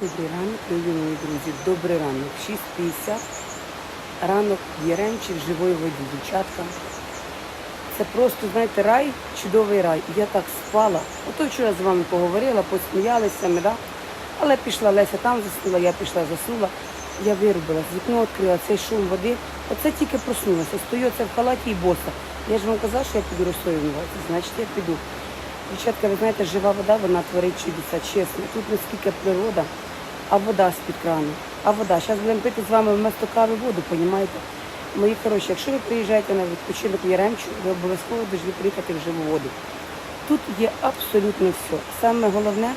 Добрий ранок, мої мої друзі. Добрий ранок. 6.50. Ранок Яремчі живої воді. Дівчатка. Це просто, знаєте, рай, чудовий рай. Я так спала. Ото вчора з вами поговорила, посміялися ми, да? Але пішла Леся там заснула, я пішла заснула. Я вирубилась, вікно відкрила, цей шум води. Оце тільки проснулася. Стою це в халаті і боса. Я ж вам казала, що я піду росою вмиватися, значить я піду. Дівчатка, ви знаєте, жива вода, вона творить чудеса, чесно. Тут наскільки природа, а вода з-під крану. А вода. Зараз будемо пити з вами вместо кави воду, понімаєте? Мої хороші, якщо ви приїжджаєте на відпочинок Яремчу, ви обов'язково повинні приїхати в живу воду. Тут є абсолютно все. Саме головне,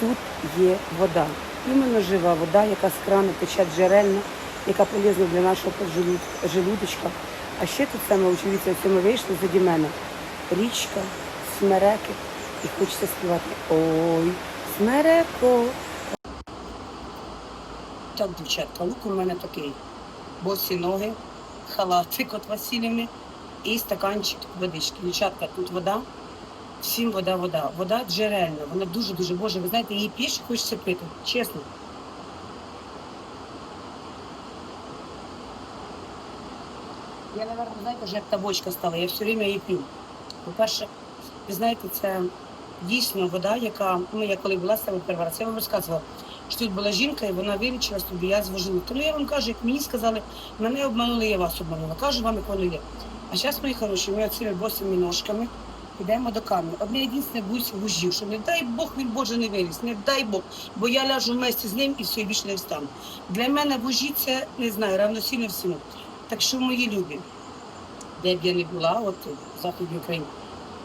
тут є вода. Іменно жива вода, яка з крану тече джерельна, яка полезна для нашого желудочка. А ще тут саме очевидці, це ми вийшли заді мене. Річка, смереки. І хочеться співати. Ой, смереко. Так, дівчатка, лук у мене такий. Босі ноги, халатик от Васильівни і стаканчик водички. Дівчатка, тут вода. Всім вода, вода. Вода джерельна. Вона дуже-дуже, боже, ви знаєте, її п'єш і хочеться пити. Чесно. Я, наверное, знаєте, вже як та бочка стала, я все время її п'ю. По-перше, ви знаєте, це дійсно вода, яка, ну, я коли була з тобою перший раз, я вам розказувала, що тут була жінка, і вона вилічила собі, я звожила. Ну, я вам кажу, як мені сказали, мене обманули, я вас обманула. Кажу вам, як воно є. А зараз, мої хороші, ми оцими босими ножками йдемо до камня. Одне єдине бусь вужів, що не дай Бог він Боже не виліз, не дай Бог, бо я ляжу вместе з ним і все, більше не встану. Для мене вужі це, не знаю, равносильно всьому. Так що, мої любі, де б я не була, от в Західній Україні,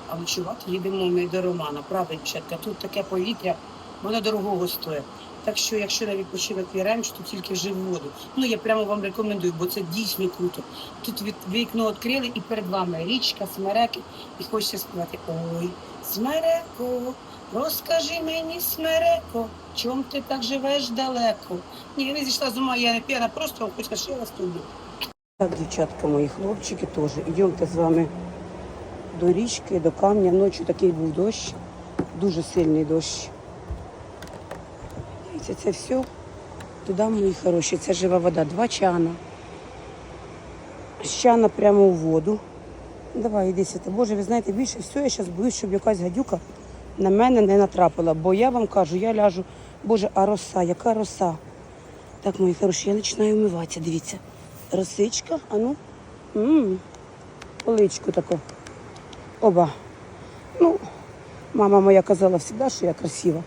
а ночувати їдемо ми до Романа. Правда, дівчатка, тут таке повітря, воно дорогого стоїть. Так що, якщо на відпочинок віраєш, то тільки в живу воду. Ну я прямо вам рекомендую, бо це дійсно круто. Тут від вікно відкрили і перед вами річка, смереки, і хочеться співати. Ой, смереко, розкажи мені, смереко, чом ти так живеш далеко? Ні, не зійшла з ума, я не п'яна, просто вам хочу, що я вас. Так, дівчатка, мої хлопчики теж. Йдемте з вами до річки, до камня. Ночі такий був дощ, дуже сильний дощ. Дивіться, це все туди, мої хороші, це жива вода. Два чана. З чана прямо у воду. Давай, іди сюди. Боже, ви знаєте, більше всього я зараз боюсь, щоб якась гадюка на мене не натрапила. Бо я вам кажу, я ляжу. Боже, а роса, яка роса? Так, мої хороші, я починаю вмиватися, дивіться. Росичка, а ну. Поличку таку. Оба. Ну, мама моя казала завжди, що я красива.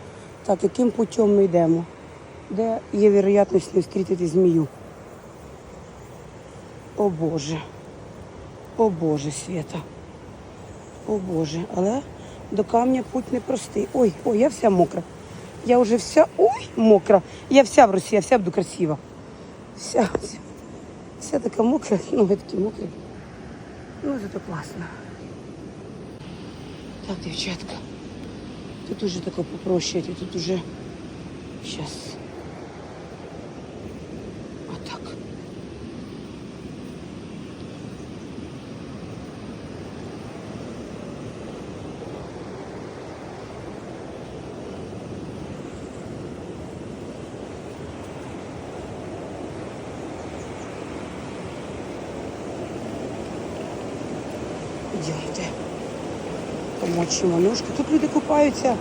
Так, яким путем ми йдемо? Де є вероятність не зустріти змію? О Боже. О Боже, Свята. О Боже. Але до камня путь непростий. Ой, ой, я вся мокра. Я вже вся ой, мокра. Я вся в Росії, я вся буду красива. Вся, вся, вся така мокра, ноги такі мокрі. Ну, зато класно. Так, дівчатка. Тут уже таке попроще, тут уже сейчас. Отак. Йдемте. Помочимо ножки. Тут люди купаються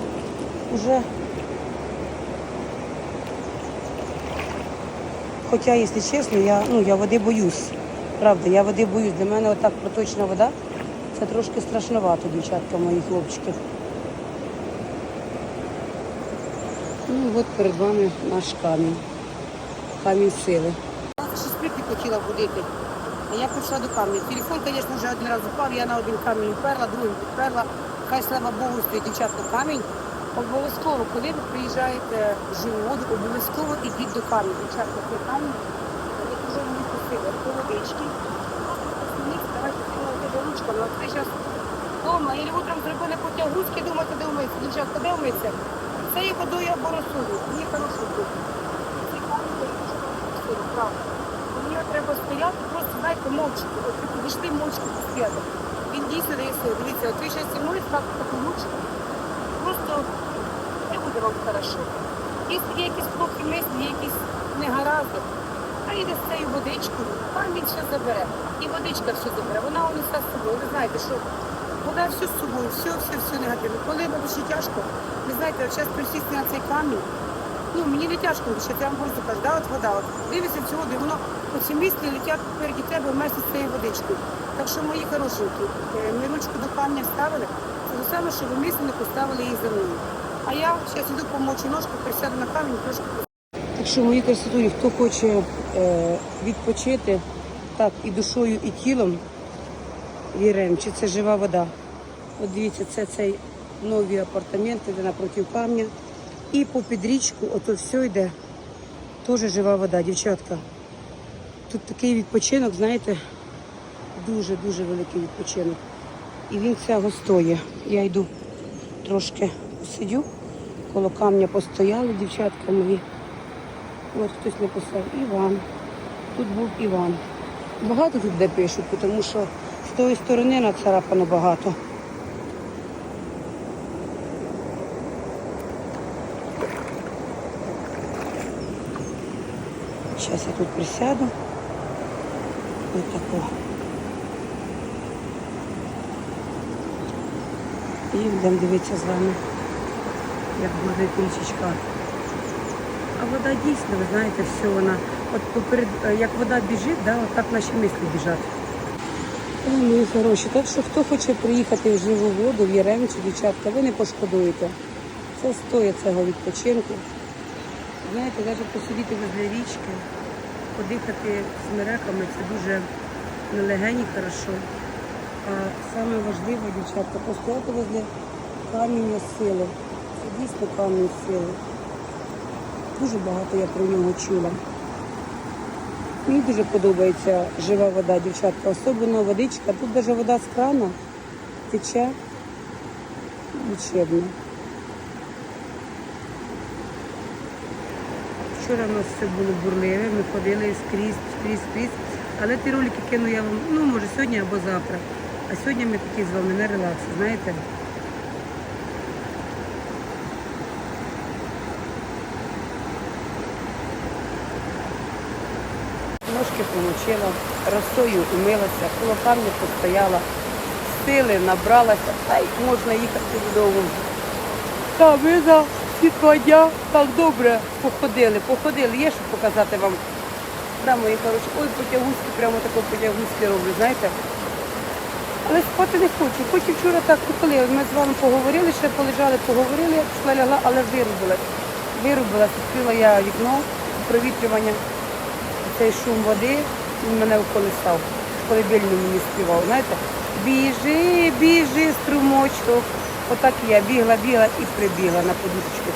уже. Хоча, якщо чесно, я, ну, я води боюсь. Правда, я води боюсь. Для мене отак проточна вода це трошки страшновато, дівчатка, мої хлопчики. Ну от перед вами наш камінь. Камінь сили. Ще спити хотіла будити. Я прийшла до камня. Телефон, звісно, вже один раз упав, я на один камінь вперла, другий підперла. Хай слава Богу, стоїть дівчатка камінь. Обов'язково, коли ви приїжджаєте в живу обов'язково ідіть до камінь. Дівчатка, цей камінь, я дуже мені просила, до водички. Ручками. От ви зараз вдома, і утром зробили потягузки, думаєте, де вмитися. Дівчатка, де вмитися? Цією водою або росою. Мені хорошо тут. Цей камінь дуже правда. Мені треба стояти, просто знаєте, мовчки. От ви мовчки постояти. Дійсно дає. Дивіться, от ви зараз зі мною так таку. Просто не буде вам хорошо. Якщо є якісь плохі мислі, є якісь негаразди, а йде з цією водичкою, пам'ять все забере. І водичка все забере. Вона унесе з собою. Ви знаєте, що вода все з собою, все, все, все негативне. Коли на душі тяжко, ви знаєте, зараз присісти на цей камінь, ну мені не тяжко душити, я вам просто кажу, да, от вода, от дивишся цю воду, і воно оці мислі летять переді тебе вместе з цією водичкою. Так що, мої хорошенькі, е, ми ручку до камня вставили, це те саме, що ви не поставили її за мною. А я зараз іду помочу ножку, присяду на камінь, трошки так що, мої красотулі, хто хоче е, відпочити так і душою, і тілом, віримо, чи це жива вода. От дивіться, це цей нові апартаменти, де напроти камня. І по підрічку, ото все йде. Теж жива вода, дівчатка. Тут такий відпочинок, знаєте, дуже-дуже великий відпочинок. І він цього стоїть. Я йду трошки сидю, коло камня постояли, дівчатка мої. От хтось написав Іван. Тут був Іван. Багато тут де пишуть, тому що з тої сторони нацарапано багато. Зараз я тут присяду. Ось тако. І будемо дивитися з вами, як буде річечка. А вода дійсно, ви знаєте, все вона. От поперед, е, як вода біжить, да, от так наші мислі біжать. Ой, мої хороші, так що хто хоче приїхати в живу воду, в Яремчу, дівчатка, ви не пошкодуєте. Це стоїть цього відпочинку. Знаєте, навіть посидіти возле річки, подихати з мереками, це дуже нелегені хорошо. А саме важливе, дівчатка, постояти возле каміння сили. Це дійсно камінь сили. Дуже багато я про нього чула. Мені дуже подобається жива вода, дівчатка, особливо водичка. Тут навіть вода з крана тече лічебно. Вчора у нас все було бурливе, ми ходили скрізь, скрізь, скрізь. Але ті ролики кину я вам, ну може сьогодні або завтра. А сьогодні ми такі з вами на релаксі, знаєте. Ножки помочила, росою умилася, кулаками постояла, сили набралася, та й можна їхати додому. Та ми світла дня так добре походили, походили. Є що показати вам. Да, мої хороші, ой, потягузки, прямо тако потягузки роблю, знаєте. Але спати не хочу. Хочу вчора так коли ми з вами поговорили, ще полежали, поговорили, пішла лягла, але вирубилась. Вирубилась, відкрила я вікно, провітрювання цей шум води він мене уколисав. Колибельну мені співав. Знаєте, біжи, біжи, струмочок. Отак я бігла, бігла і прибігла на подушечку.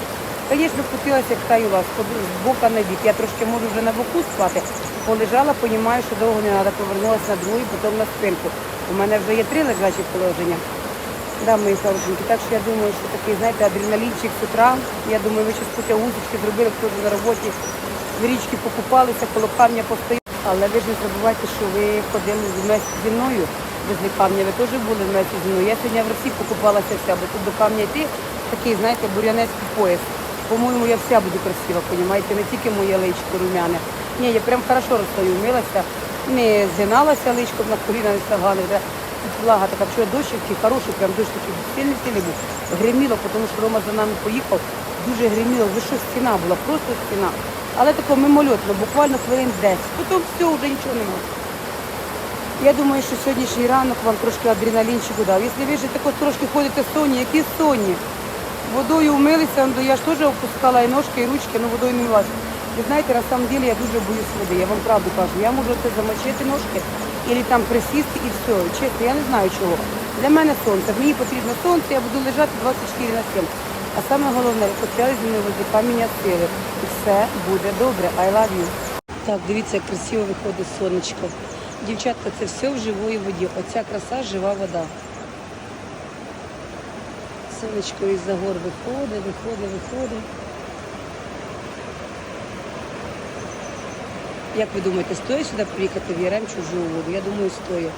Звісно, хотілося як та юла, з поду- з бока на бік. Я трошки можу вже на боку спати, полежала, розумію, що довго не треба, повернулася на другий, потім на спинку. У мене вже є три лежачі положення. Да, мої хорошенькі. Так що я думаю, що такий, знаєте, адреналінчик з утра. Я думаю, ви щось зараз потягусочки зробили, хто на роботі, в річки покупалися, коло камня постояли. Але ви ж не забувайте, що ви ходили зі мною возле камня. Ви теж були в вместе зі мною. Я сьогодні в Росії покупалася вся, бо тут до камня йти такий, знаєте, бур'янецький пояс. По-моєму, я вся буду красива, понімаєте, не тільки моє личко румяне. Ні, я прям хорошо розстаю, вмилася, не згиналася личком на коліна, не ставала. Вже влага така, вчора дощ такий хороший, прям дощ такий сильний сильний був. Гриміло, тому що Рома за нами поїхав, дуже гриміло, ви що стіна була, просто стіна. Але тако мимольотно, буквально хвилин 10. Потім все, вже нічого немає. Я думаю, що сьогоднішній ранок вам трошки адреналінчику дав. Якщо ви ж тако трошки ходите сонні, які сонні? Водою вмилися, ну, я ж теж опускала і ножки, і ручки, але водою не вмилася. Ви знаєте, на самом деле я дуже боюсь води, я вам правду кажу. Я можу це замочити ножки, або там присісти і все. Чесно, я не знаю чого. Для мене сонце. Мені потрібно сонце, я буду лежати 24 на 7. А саме головне, постояли зі мною возле каміння сили. І все буде добре. I love you. Так, дивіться, як красиво виходить сонечко. Дівчатка, це все в живої воді. Оця краса жива вода. Сонечко із-за гор виходить, виходить, виходить. Як ви думаєте, стоїть сюди приїхати в Яремчу в живу воду? Я думаю, стоїть.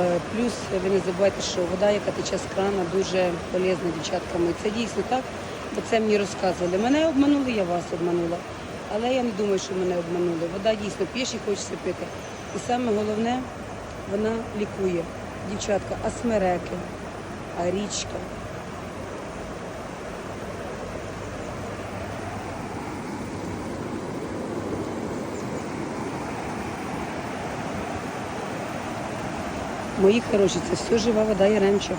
Е, Плюс ви не забувайте, що вода, яка тече з крана, дуже полезна дівчатками. Це дійсно так. Бо це мені розказували. Мене обманули, я вас обманула. Але я не думаю, що мене обманули. Вода дійсно п'єш і хочеться пити. І саме головне, вона лікує. Дівчатка, а смереки, а річка. Мої хороші, це все жива вода Яремча.